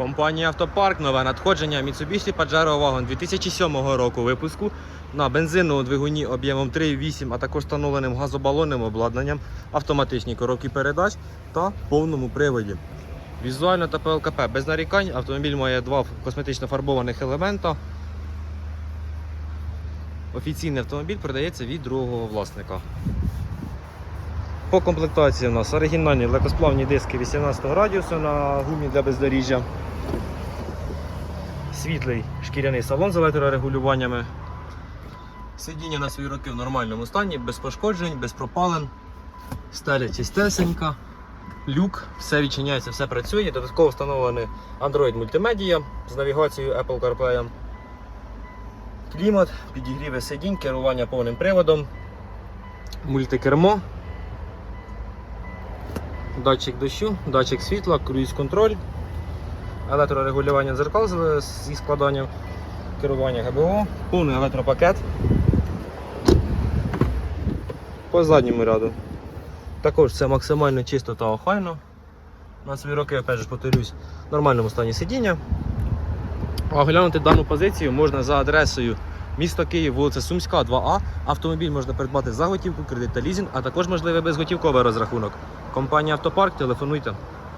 Компанія Автопарк, нове надходження Mitsubishi Pajero Wagon 2007 року випуску на бензиновому двигуні об'ємом 3,8, а також встановленим газобалонним обладнанням, автоматичній коробці передач та повному приводі. Візуально та ПЛКП без нарікань. Автомобіль має два косметично фарбованих елемента. Офіційний автомобіль продається від другого власника. По комплектації у нас оригінальні легкосплавні диски 18 радіусу на гумі для бездоріжжя. Світлий шкіряний салон з електрорегулюваннями. Сидіння на свої роки в нормальному стані, без пошкоджень, без пропалин. Стеля чистесенька. Люк, все відчиняється, все працює. Додатково встановлений Android мультимедія з навігацією Apple CarPlay. Клімат, підігріви сидінь, керування повним приводом, мультикермо, датчик дощу, датчик світла, круїз-контроль, електрорегулювання дзеркал зі складанням, керування ГБО, повний електропакет. По задньому ряду. Також все максимально чисто та охайно. На свої роки, опять же, повторюсь, в нормальному стані сидіння. Оглянути дану позицію можна за адресою місто Київ, вулиця Сумська, 2А. Автомобіль можна придбати за готівку, кредит та лізинг, а також можливий безготівковий розрахунок. Компанія Автопарк, телефонуйте.